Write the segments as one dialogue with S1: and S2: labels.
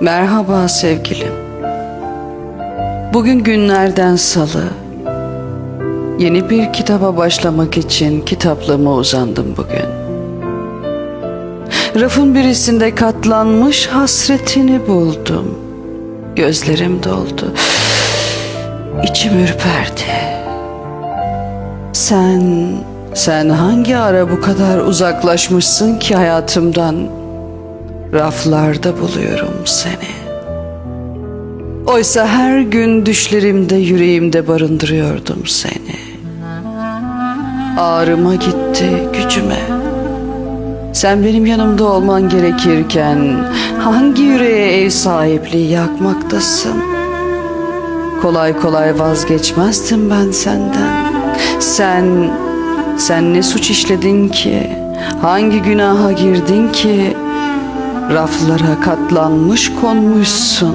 S1: Merhaba sevgilim. Bugün günlerden salı. Yeni bir kitaba başlamak için kitaplığıma uzandım bugün. Rafın birisinde katlanmış hasretini buldum. Gözlerim doldu. İçim ürperdi. Sen, sen hangi ara bu kadar uzaklaşmışsın ki hayatımdan? Raflarda buluyorum seni. Oysa her gün düşlerimde yüreğimde barındırıyordum seni. Ağrıma gitti gücüme. Sen benim yanımda olman gerekirken hangi yüreğe ev sahipliği yakmaktasın? Kolay kolay vazgeçmezdim ben senden. Sen, sen ne suç işledin ki? Hangi günaha girdin ki? Raflara katlanmış konmuşsun.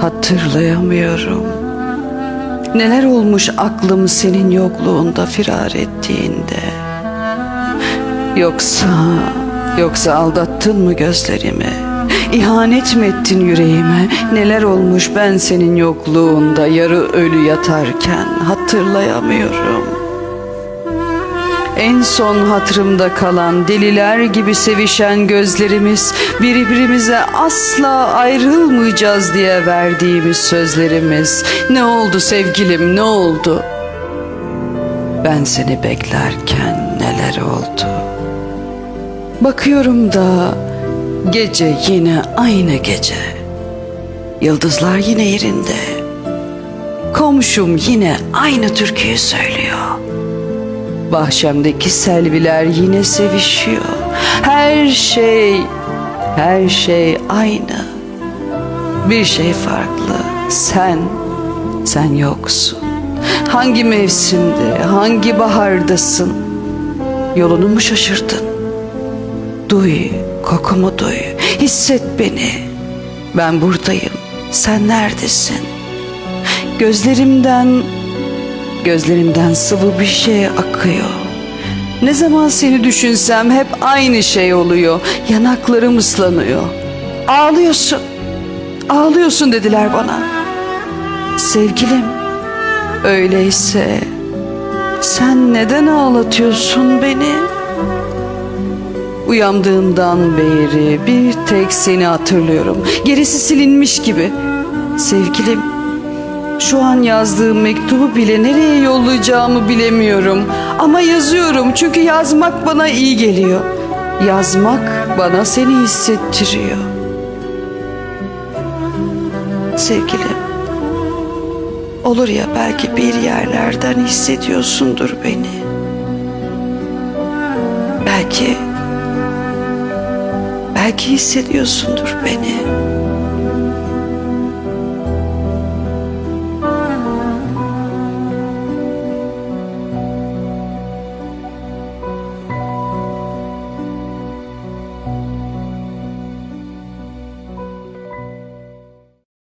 S1: Hatırlayamıyorum. Neler olmuş aklım senin yokluğunda firar ettiğinde. Yoksa, yoksa aldattın mı gözlerimi? İhanet mi ettin yüreğime? Neler olmuş ben senin yokluğunda yarı ölü yatarken hatırlayamıyorum. En son hatırımda kalan deliler gibi sevişen gözlerimiz birbirimize asla ayrılmayacağız diye verdiğimiz sözlerimiz ne oldu sevgilim ne oldu? Ben seni beklerken neler oldu? Bakıyorum da gece yine aynı gece. Yıldızlar yine yerinde. Komşum yine aynı türküyü söylüyor. Bahçemdeki selviler yine sevişiyor. Her şey, her şey aynı. Bir şey farklı. Sen, sen yoksun. Hangi mevsimde, hangi bahardasın? Yolunu mu şaşırdın? Duy, kokumu duy. Hisset beni. Ben buradayım. Sen neredesin? Gözlerimden Gözlerimden sıvı bir şey akıyor. Ne zaman seni düşünsem hep aynı şey oluyor. Yanaklarım ıslanıyor. Ağlıyorsun. Ağlıyorsun dediler bana. Sevgilim, öyleyse sen neden ağlatıyorsun beni? Uyandığımdan beri bir tek seni hatırlıyorum. Gerisi silinmiş gibi. Sevgilim, şu an yazdığım mektubu bile nereye yollayacağımı bilemiyorum. Ama yazıyorum çünkü yazmak bana iyi geliyor. Yazmak bana seni hissettiriyor. Sevgilim, olur ya belki bir yerlerden hissediyorsundur beni. Belki, belki hissediyorsundur beni.